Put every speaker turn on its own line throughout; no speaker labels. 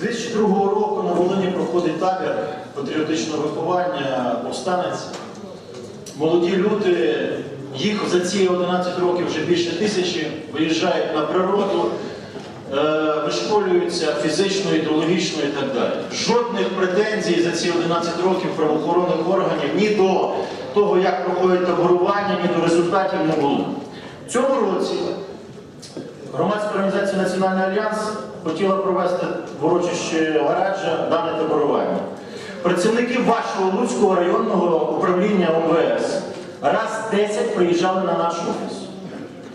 З 2002 року на Волині проходить табір патріотичного виховання повстанець. Молоді люди, їх за ці 11 років вже більше тисячі, виїжджають на природу, е, вишколюються фізично, ідеологічно і так далі. Жодних претензій за ці 11 років правоохоронних органів ні до того, як проходить таборування, ні до результатів не було. В цьому році Громадська організація Національний альянс хотіла провести в урочище Гараджа дане таборування. Працівники вашого Луцького районного управління ОМВС раз 10 приїжджали на наш офіс.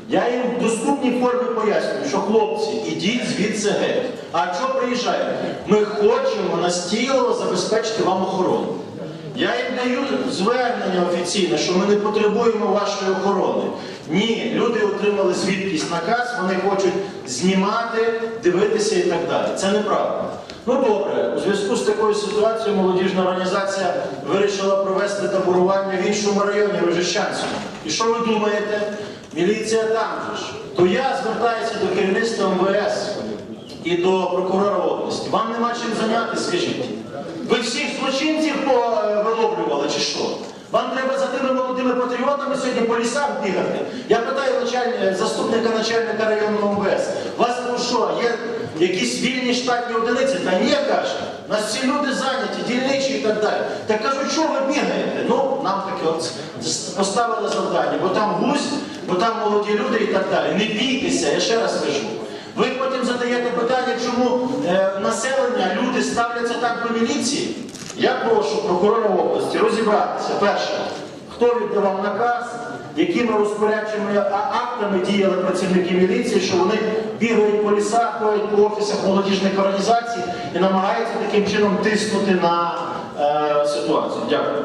Я їм в доступній формі пояснюю, що хлопці, ідіть звідси геть. А що приїжджаєте? Ми хочемо настійливо забезпечити вам охорону. Я їм даю звернення офіційне, що ми не потребуємо вашої охорони. Ні, люди отримали звідкись наказ, вони хочуть знімати, дивитися і так далі. Це неправда. Ну добре, у зв'язку з такою ситуацією молодіжна організація вирішила провести таборування в іншому районі Рожищанському. І що ви думаєте? Міліція там же ж. То я звертаюся до керівництва МВС і до прокурора області. Вам нема чим зайняти, скажіть. Ви всіх злочинців повиловлювали чи що? Вам треба за тими молодими патріотами сьогодні по лісам бігати. Я питаю началь- заступника начальника районного МВС. У вас ну що, є якісь вільні штатні одиниці? Та ні, каже. Нас всі люди зайняті, дільничі і так далі. Так кажу, чого ви бігаєте? Ну, нам таке от поставили завдання, бо там гусь, бо там молоді люди і так далі. Не бійтеся, я ще раз кажу. Ви потім задаєте питання, чому е, населення, люди ставляться так до міліції. Я прошу прокурора області розібратися. Перше, хто віддавав наказ, якими розпорядчими актами діяли працівники міліції, що вони бігають по лісах, ходять по офісах молодіжних організацій і намагаються таким чином тиснути на е, ситуацію. Дякую.